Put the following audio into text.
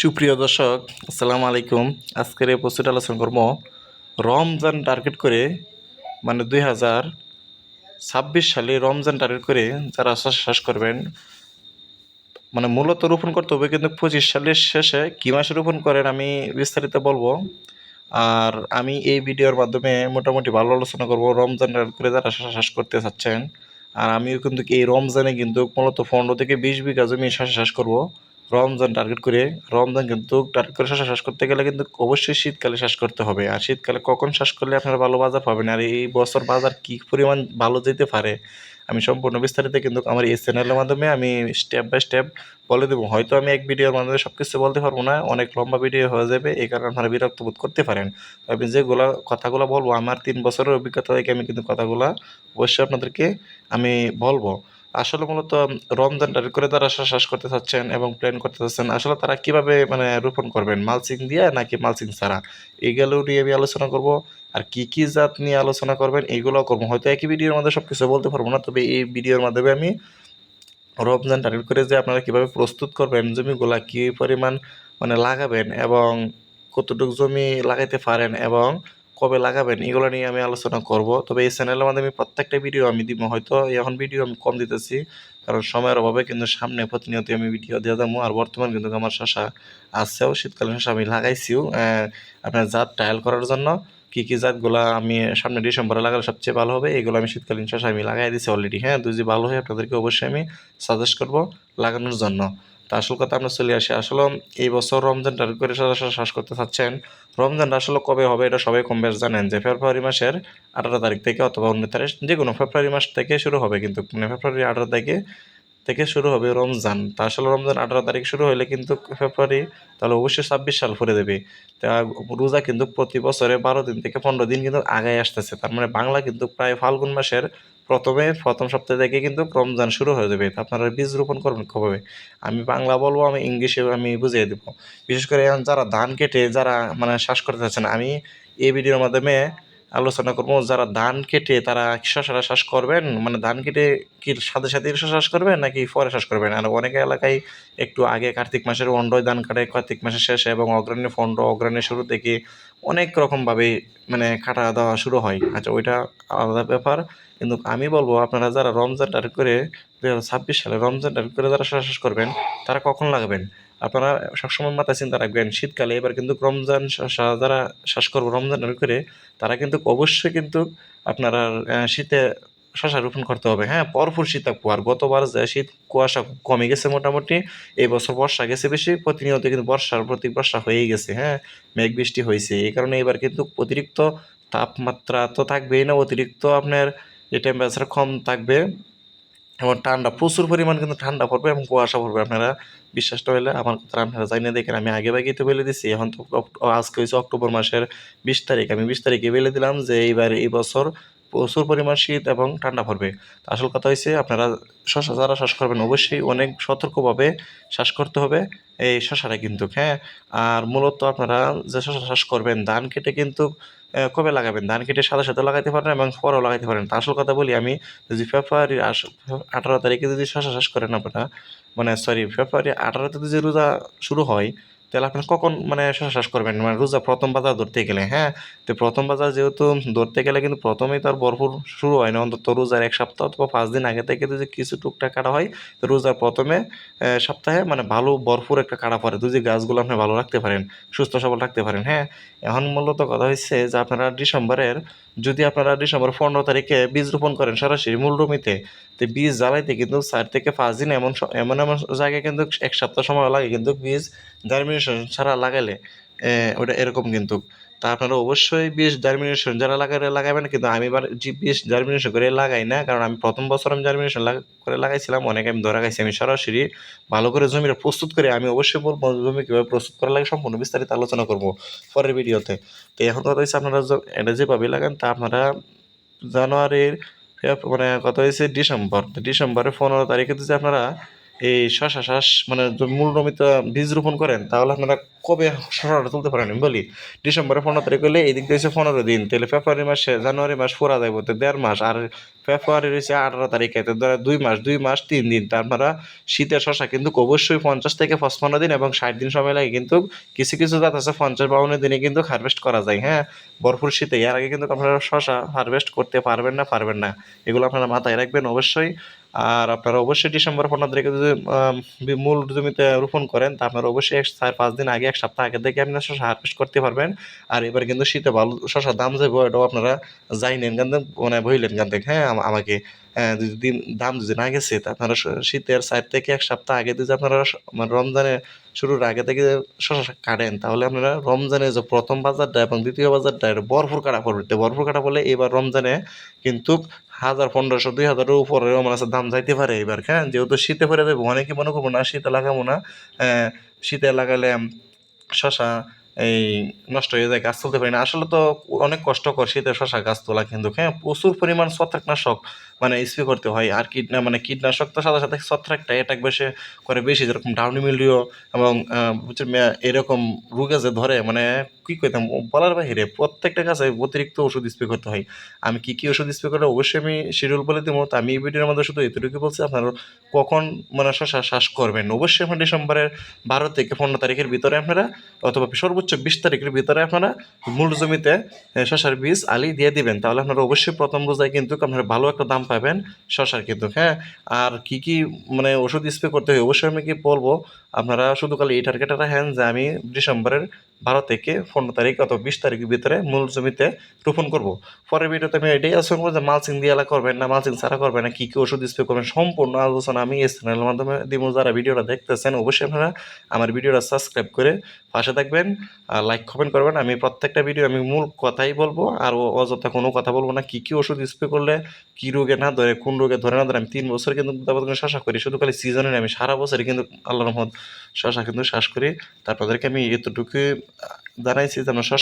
সুপ্রিয় দর্শক, আসসালামু আলাইকুম। আজকের এই পোস্টে আলোচনা করব রমজান টার্গেট করে মানে দুই হাজার ছাব্বিশ সালে রমজান টার্গেট করে যারা শ্বাস করবেন মানে মূলত রোপণ করতে হবে কিন্তু পঁচিশ সালের শেষে কী মাসে রোপণ করেন আমি বিস্তারিত বলব। আর আমি এই ভিডিওর মাধ্যমে মোটামুটি ভালো আলোচনা করব রমজান টার্গেট করে যারা শ্বাস করতে চাচ্ছেন। আর আমিও কিন্তু এই রমজানে কিন্তু মূলত পনেরো থেকে বিশ বিঘা জমি শ্বাস করব। রমজান টার্গেট করে, রমজান কিন্তু টার্গেট করে শ্বাস করতে গেলে কিন্তু অবশ্যই শীতকালে শ্বাস করতে হবে। আর শীতকালে কখন শ্বাস করলে আপনারা ভালো বাজার পাবেন? আর এই বছর বাজার কী পরিমাণ ভালো যেতে পারে? আমি সম্পূর্ণ বিস্তারিত কিন্তু আমার এই চ্যানেলের মাধ্যমে আমি স্টেপ বাই স্টেপ বলে দেবো। হয়তো আমি এক ভিডিওর মাধ্যমে সব কিছু বলতে পারব না, অনেক লম্বা ভিডিও হয়ে যাবে, এই কারণে আপনারা বিরক্ত বোধ করতে পারেন। আমি যেগুলো কথাগুলো বলব, আমার তিন বছরের অভিজ্ঞতা থেকে আমি কিন্তু কথাগুলো অবশ্যই আপনাদেরকে আমি বলব। আসলে মূলত রমজান টার্গেট করে তারা শ্বাস করতে চাচ্ছেন এবং প্ল্যান করতে চাচ্ছেন। আসলে তারা কীভাবে মানে রোপণ করবেন? মালচিং দিয়ে নাকি মালচিং ছাড়া? এইগুলো নিয়ে আমি আলোচনা করব। আর কি কি জাত নিয়ে আলোচনা করবেন এইগুলো করব। হয়তো একই ভিডিওর মধ্যে সব কিছু বলতে পারব না, তবে এই ভিডিওর মাধ্যমে আমি রমজান টার্গেট করে যে আপনারা কীভাবে প্রস্তুত করবেন, জমিগুলা কি পরিমাণ মানে লাগাবেন এবং কতটুকু জমি লাগাইতে পারেন এবং কবে লাগাবেন, এগুলো নিয়ে আমি আলোচনা করব। তবে এই চ্যানেলের মাধ্যমে প্রত্যেকটা ভিডিও আমি দিব। হয়তো এখন ভিডিও আমি কম দিতেছি, কারণ সময়ের অভাবে কিন্তু সামনে প্রতিনিয়ত আমি ভিডিও দিয়ে যাব। আর বর্তমান কিন্তু আমার শশা আছেও, শীতকালীন শশা আমি লাগাইছিও। আপনার জাত ট্রায়াল করার জন্য কী কী জাতগুলা আমি সামনে ডিসেম্বরে লাগালে সবচেয়ে ভালো হবে, এগুলো আমি শীতকালীন শশা আমি লাগাই দিয়েছি অলরেডি হ্যাঁ যদি ভালো হয় আপনাদেরকে অবশ্যই আমি সাজেস্ট করব লাগানোর জন্য। তা আসল কথা আমরা চলে আসি। আসলে এই বছর রমজান টার্গেট করে শ্বাস করতে চাচ্ছেন। রমজানটা আসলে কবে হবে এটা সবাই কম বেশ জানেন যে ফেব্রুয়ারি মাসের আঠারো তারিখ থেকে অথবা উনিশ তারিখ, যে কোনো ফেব্রুয়ারি মাস থেকে শুরু হবে কিন্তু মানে ফেব্রুয়ারি আঠারো তারিখে থেকে শুরু হবে রমজান। তা আসলে রমজান আঠারো তারিখ শুরু হলে কিন্তু ফেব্রুয়ারি তাহলে অবশ্যই ছাব্বিশ সাল ফুরে দেবে। তা রোজা কিন্তু প্রতি বছরে বারো দিন থেকে পনেরো দিন কিন্তু আগায় আসতেছে। তার মানে বাংলা কিন্তু প্রায় ফাল্গুন মাসের প্রথমে প্রথম সপ্তাহ থেকে কিন্তু রমজান শুরু হয়ে যাবে। আপনারা বীজ রোপণ করবেন কবে আমি বাংলা বলব, আমি ইংলিশে আমি বুঝিয়ে দেবো। বিশেষ করে যারা ধান কেটে, যারা মানে শ্বাস করতে চাচ্ছেন, আমি এই ভিডিওর মাধ্যমে আলোচনা করব, যারা ধান কেটে তারা শ্বাস করবেন? মানে ধান কেটে কি সাথে সাথে শ্বাস করবেন নাকি পরে শ্বাস করবেন আর অনেক এলাকায় একটু আগে কার্তিক মাসের অন্ডয় ধান কাটে, কার্তিক মাসের শেষে এবং অগ্রণী ফন্ড, অগ্রণী শুরু থেকে অনেক রকমভাবে মানে কাটা দেওয়া শুরু হয়। আচ্ছা ওইটা আলাদা ব্যাপার। কিন্তু আমি বলব, আপনারা যারা রমজান টার্গেট করে দু হাজার ছাব্বিশ সালে রমজান টার্গেট করে যারা শ্বাস করবেন, তারা কখন লাগবেন? আপনারা সবসময় মাথায় চিন্তা রাখবেন, শীতকালে এবার কিন্তু রমজান যারা শ্বাস করব রমজান করে, তারা কিন্তু অবশ্যই কিন্তু আপনারা শীতে শশা রোপণ করতে হবে। হ্যাঁ পরপর শীত আর গতবার যে শীত কুয়াশা কমে গেছে মোটামুটি, এই বছর বর্ষা গেছে বেশি, প্রতিনিয়ত কিন্তু বর্ষার প্রতি বর্ষা হয়েই গেছে। হ্যাঁ মেঘ বৃষ্টি হয়েছে, এই কারণে এবার কিন্তু অতিরিক্ত তাপমাত্রা তো থাকবেই না, অতিরিক্ত আপনার যে টেম্পারেচার কম থাকবে এবং ঠান্ডা, প্রচুর পরিমাণ কিন্তু ঠান্ডা পড়বে এবং কুয়াশা পড়বে। আপনারা বিশ্বাসটা হলে আমার কথা আপনারা জানি না দেখেন, আমি আগে ভাগেই তো বলে দিছি, এখন তো আজকে হয়েছে অক্টোবর মাসের বিশ তারিখ, আমি বিশ তারিখে বলে দিলাম যে এইবার এই বছর প্রচুর পরিমাণ শীত এবং ঠান্ডা পড়বে। আসল কথা হয়েছে আপনারা শশা যারা শ্বাস করবেন, অবশ্যই অনেক সতর্কভাবে শ্বাস করতে হবে এই শশাটা কিন্তু হ্যাঁ? আর মূলত আপনারা যে শশা শ্বাস করবেন, ধান কেটে কিন্তু কবে লাগাবেন? ধান কেটে সাথে সাথে লাগাইতে পারেন এবং পরেও লাগাইতে পারেন। তা আসল কথা বলি আমি, যদি ফেব্রুয়ারি আঠারো তারিখে যদি শশা শ্বাস করেন আপনারা মানে সরি, ফেব্রুয়ারি আঠারোতে যদি রোজা শুরু হয় তাহলে আপনি কখন মানে চাষ করবেন? মানে রোজা প্রথম বাজার ধরতে গেলে হ্যাঁ? তো প্রথম বাজার যেহেতু ধরতে গেলে কিন্তু প্রথমেই তার ভরপুর শুরু হয় না। অন্তত রোজার এক সপ্তাহ অথবা পাঁচ দিন আগে থেকে যদি কিছু টুকটাক কাটা হয়, তো রোজার প্রথমে সপ্তাহে মানে ভালো ভরপুর একটা কাটা পড়ে। যদি গাছগুলো আপনি ভালো রাখতে পারেন, সুস্থ সবল রাখতে পারেন হ্যাঁ? এখন মূলত কথা হচ্ছে যে আপনারা ডিসেম্বরের যদি আপনারা ডিসেম্বর পনেরো তারিখে বীজ রোপণ করেন সরাসরি মূল জমিতে, তো বীজ জ্বালাইতে কিন্তু চার থেকে পাঁচ দিন এমন এমন এমন জায়গায় কিন্তু এক সপ্তাহ সময় লাগে কিন্তু বীজ জার্মিনেশন ছাড়া লাগালে ওটা এরকম কিন্তু। তা আপনারা অবশ্যই বীজ জার্মিনেশন যারা লাগাই লাগাবেন কিন্তু আমি এবার যে বীজ জার্মিনেশন করে লাগাই না, কারণ আমি প্রথম বছর আমি জার্মিনেশন করে লাগাইছিলাম, অনেক আমি ধরা গাইছি আমি সরাসরি ভালো করে জমিটা প্রস্তুত করে আমি অবশ্যই বলব জমি কীভাবে প্রস্তুত করা লাগে সম্পূর্ণ বিস্তারিত আলোচনা করব পরের ভিডিওতে। তো এখন কথা হচ্ছে আপনারা য- এটা যেভাবে লাগান, তা আপনারা জানুয়ারির মানে কত হয়েছে ডিসেম্বর। ডিসেম্বরের পনেরো তারিখে যদি আপনারা এই শশা শ্বাস মানে মূল জমিতে বীজ রোপণ করেন, তাহলে আপনারা কবে শশাটা তুলতে পারেন? আমি বলি, ডিসেম্বরের পনেরো তারিখ হলে এই দিক দিয়ে হচ্ছে পনেরো দিন, তাহলে ফেব্রুয়ারি মাসে জানুয়ারি মাস পুরা যাইব, তো দেড় মাস, আর ফেব্রুয়ারি রয়েছে আঠারো তারিখে। তো ধরো দুই মাস দুই মাস, তিন দিন। তা আপনারা শীতের শশা কিন্তু অবশ্যই পঞ্চাশ থেকে পঁচপান্ন দিন এবং ষাট দিন সময় লাগে কিন্তু কিছু কিছু জাত আছে পঞ্চাশ বাউন্ন দিনে কিন্তু হারভেস্ট করা যায় হ্যাঁ? ভরপুর শীতে। এর আগে কিন্তু আপনারা শশা হারভেস্ট করতে পারবেন না পারবেন না। এগুলো আপনারা মাথায় রাখবেন অবশ্যই। আর আপনারা অবশ্যই ডিসেম্বর পনেরো তারিখে যদি মূল জমিতে রোপণ করেন, তা আপনারা অবশ্যই এক, চার, পাঁচ দিন আগে, এক সপ্তাহ আগে থেকে আপনারা শশা হারভেস্ট করতে পারবেন। আর এবার কিন্তু শীতে ভালো শশার দাম যাব এটাও আপনারা যাইনেন গান মানে বইলেন গান থেকে হ্যাঁ? আমাকে দিন দাম যদি না গেছে আপনারা শীতের সাইড থেকে এক সপ্তাহ আগে যদি আপনারা মানে রমজানের শুরুর আগে থেকে শশা কাটেন, তাহলে আপনারা রমজানে যে প্রথম বাজারটা এবং দ্বিতীয় বাজারটা, এটা ভরপুর কাটা পড়বে। ভরপুর কাটা পড়লে এবার রমজানে কিন্তু হাজার পনেরোশো, দুই হাজারের উপরেও মানে আছে দাম যাইতে পারে এবার হ্যাঁ? যেহেতু শীতে পরে দেবো অনেকে মনে করব না শীতে লাগাবো না শীতে লাগালে শশা এই নষ্ট হয়ে যায়, গাছ তুলতে পারি না। আসলে তো অনেক কষ্টকর শীতে শশা গাছ তোলা কিন্তু। হ্যাঁ প্রচুর পরিমাণ ছত্রাকনাশক মানে স্প্রে করতে হয়, আর কীটনা মানে কীটনাশক তো সাথে সাথে ছত্রাকটা অ্যাটাক বেশি করে বেশি, যেরকম ডাউনি মিলিও এবং এরকম রোগে যে ধরে মানে কী করতাম বলার বাহিরে প্রত্যেকটা গাছে অতিরিক্ত ওষুধ স্প্রে করতে হয়। আমি কী কী ওষুধ স্প্রে করে অবশ্যই আমি শিডিউল বলে দেবো, তো আমি এই ভিডিওর মধ্যে শুধু এতটুকু বলছি, আপনারা কখন মানে শশা শ্বাস করবেন? অবশ্যই আপনার ডিসেম্বরের বারো থেকে পনেরো তারিখের ভিতরে আপনারা, অথবা সর্বোচ্চ বিশ তারিখের ভিতরে আপনারা মূল জমিতে শশার বীজ আলি দিয়ে দিবেন। তাহলে আপনারা অবশ্যই প্রথম রোজায় কিন্তু আপনারা ভালো একটা দাম পাবেন শশার কিন্তু হ্যাঁ? আর কি কি মানে ওষুধ স্প্রে করতে হয়, অবশ্যই আমি কি বলব, আপনারা শুধু খালি এই টার্গেটটা রাখেন যে আমি ডিসেম্বরের বারো থেকে পনেরো তারিখ অথবা বিশ তারিখের ভিতরে মূল জমিতে রোপণ করব। পরের ভিডিওতে আমি এটাই আলোচনা করব যে মালচিং দিয়ে এলা করবেন না মালচিং ছাড়া করবেন না, কী কী ওষুধ স্প্রে করবেন, সম্পূর্ণ আলোচনা আমি এই চ্যানেলের মাধ্যমে দিব। যারা ভিডিওটা দেখতেছেন, অবশ্যই আপনারা আমার ভিডিওটা সাবস্ক্রাইব করে পাশে থাকবেন, আর লাইক কমেন্ট করবেন। আমি প্রত্যেকটা ভিডিও আমি মূল কথাই বলব, আর অযথা কোনো কথা বলব না, কী কী ওষুধ স্প্রে করলে, কী রোগে না ধরে, কোন রোগে ধরে না ধরে আমি তিন বছর কিন্তু তারপর শশা করি, শুধু খালি সিজনে আমি সারা বছরই কিন্তু আল্লাহ রহমত শশা কিন্তু শ্বাস করি। তারপরদেরকে আমি এতটুকু জানাইছি যেন শশা